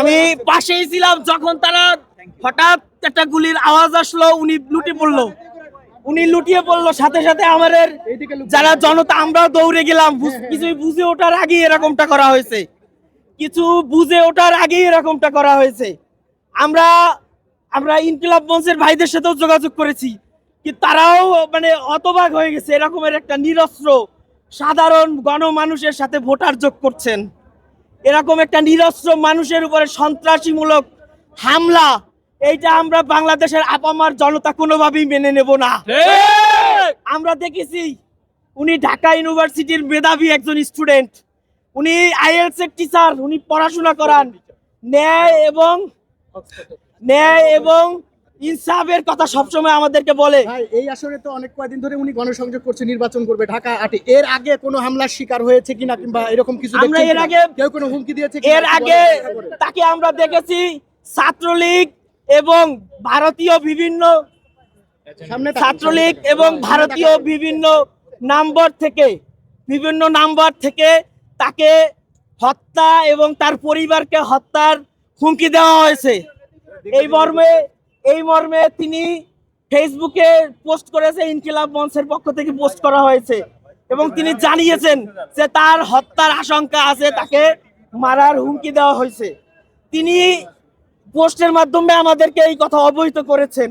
আমি পাশেই ছিলাম যখন তারা হঠাৎ একটা গুলির আওয়াজ আসলো, উনি লুটে পড়ল। উনি লুটিয়ে পড়ল, সাথে সাথে আমাদের যারা জনতা, আমরাও দৌড়ে গেলাম। কিছুই বুঝে ওঠার আগেই এরকমটা করা হয়েছে। কিছু বুঝে ওঠার আগেই এরকমটা করা হয়েছে। আমরা আমরা ইনকিলাব মঞ্চের ভাইদের সাথেও যোগাযোগ করেছি। কি তারাও মানে হতবাক হয়ে গেছে। এরকমের একটা নিরস্ত্র সাধারণ গণমানুষের সাথে ভোটার যোগ করছেন। এরকম একটা নিরস্ত্র মানুষের উপরে সন্ত্রাসীমূলক হামলা এইটা আমরা বাংলাদেশের আপামার জনতা কোনোভাবেই মেনে নেব না। আমরা দেখেছি উনি ঢাকা ইউনিভার্সিটির মেধাবী একজন স্টুডেন্ট। উনি আইএলস এর টিচার উনি পড়াশোনা করান। ন্যায় এবং ন্যায় এবং ইনসাফের কথা সবসময় আমাদেরকে বলে। এই আসরে তো অনেক কয়েকদিন ধরে উনি গণসংযোগ করছে নির্বাচন করবে ঢাকা আটে। এর আগে কোনো হামলার শিকার হয়েছে কিনা কিংবা এরকম কিছু আমরা এর আগে- কেউ কোনো হুমকি দিয়েছে এর আগে। তাকে আমরা দেখেছি ছাত্রলীগ এবং ভারতীয় বিভিন্ন সামনে ছাত্রলীগ এবং ভারতীয় বিভিন্ন নাম্বার থেকে বিভিন্ন নাম্বার থেকে তাকে হত্যা এবং তার পরিবারকে হত্যার হুমকি দেওয়া হয়েছে। এই মর্মে এই মর্মে তিনি ফেসবুকে পোস্ট করেছে ইনকিলাব মঞ্চের পক্ষ থেকে পোস্ট করা হয়েছে। এবং তিনি জানিয়েছেন যে তার হত্যার আশঙ্কা আছে তাকে মারার হুমকি দেওয়া হয়েছে। তিনি পোস্টের মাধ্যমে আমাদেরকে এই কথা অবহিত করেছেন।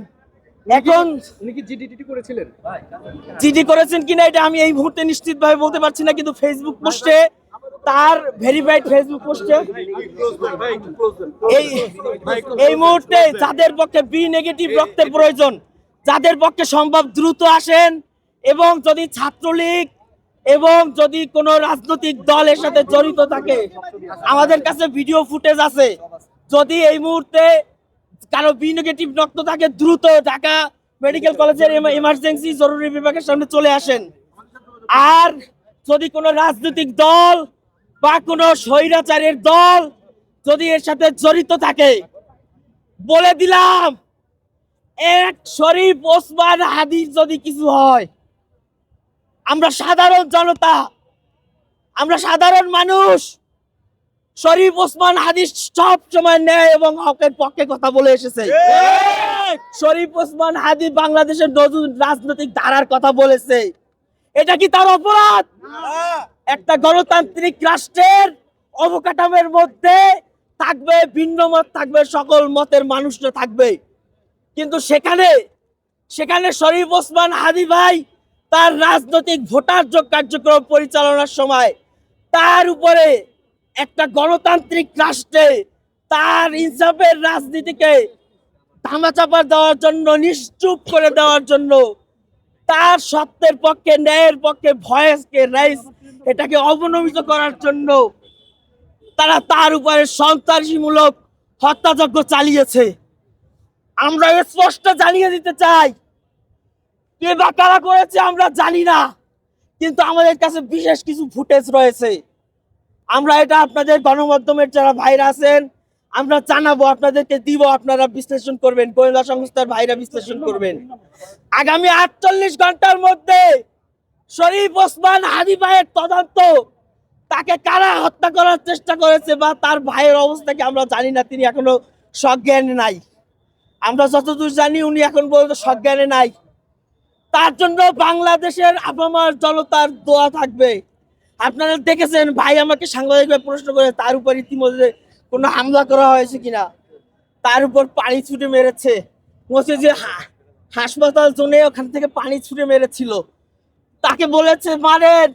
এখন জিডি করেছেন কিনা এটা আমি এই মুহূর্তে নিশ্চিতভাবে বলতে পারছি না কিন্তু ফেসবুক পোস্টে তার ভেরিফাইড ফেসবুক পোস্টে এই এই মুহূর্তে যাদের পক্ষে বি নেগেটিভ রক্তের প্রয়োজন, যাদের পক্ষে সম্ভব দ্রুত আসেন এবং যদি ছাত্রলীগ এবং যদি কোনো রাজনৈতিক দলের সাথে জড়িত থাকে, আমাদের কাছে ভিডিও ফুটেজ আছে। যদি এই মুহূর্তে কারও বি নেগেটিভ রক্ত থাকে, দ্রুত ঢাকা মেডিকেল কলেজের ইমার্জেন্সি জরুরি বিভাগের সামনে চলে আসেন। আর যদি কোনো রাজনৈতিক দল বা কোনো স্বৈরাচারের দল যদি এর সাথে জড়িত থাকে, বলে দিলাম, এক শরীফ ওসমান হাদির যদি কিছু হয়, আমরা সাধারণ জনতা, আমরা সাধারণ মানুষ, শরীফ ওসমান হাদিস সব সময় ন্যায় এবং হকের পক্ষে কথা বলে এসেছে। শরীফ ওসমান হাদি বাংলাদেশের নতুন রাজনৈতিক ধারার কথা বলেছে। এটা কি তার অপরাধ? একটা গণতান্ত্রিক রাষ্ট্রের অবকাঠামের মধ্যে থাকবে, ভিন্ন মত থাকবে, সকল মতের মানুষরা থাকবে। কিন্তু সেখানে সেখানে শরীফ ওসমান হাদি ভাই তার রাজনৈতিক ভোটার যোগ কার্যক্রম পরিচালনার সময় তার উপরে একটা গণতান্ত্রিক রাষ্ট্রে তার ইনসাফের রাজনীতিকে ধামাচাপা দেওয়ার জন্য, নিশ্চুপ করে দেওয়ার জন্য তার সত্যের পক্ষে, ন্যায়ের পক্ষে, ভয়েসকে রাইস এটাকে অবনমিত করার জন্য তারা তার উপরে সন্ত্রাসীমূলক হত্যাযজ্ঞ চালিয়েছে। আমরা স্পষ্ট জানিয়ে দিতে চাই, কে বা কারা করেছে আমরা জানি না, কিন্তু আমাদের কাছে বিশেষ কিছু ফুটেজ রয়েছে। আমরা এটা আপনাদের গণমাধ্যমের যারা ভাইরা আছেন আমরা জানাব, আপনাদেরকে দিব, আপনারা বিশ্লেষণ করবেন, গোয়েন্দা সংস্থার ভাইরা বিশ্লেষণ করবেন। আগামী আটচল্লিশ ঘণ্টার মধ্যে শরীফ ওসমান হাদি ভাইয়ের তদন্ত, তাকে কারা হত্যা করার চেষ্টা করেছে বা তার ভাইয়ের অবস্থাকে আমরা জানি না, তিনি এখনও সজ্ঞানে নাই। আমরা যতদূর জানি উনি এখন পর্যন্ত সজ্ঞানে নাই। তার জন্য বাংলাদেশের আপামার জনতার দোয়া থাকবে। আপনারা দেখেছেন, ভাই আমাকে সাংবাদিকভাবে প্রশ্ন করে, তার উপর ইতিমধ্যে কোনো হামলা করা হয়েছে কিনা? তার উপর পানি ছুটে মেরেছে। বলছে যে হাসপাতাল জোনে ওখান থেকে পানি ছুটে মেরেছিল। তাকে বলেছে, মারেন!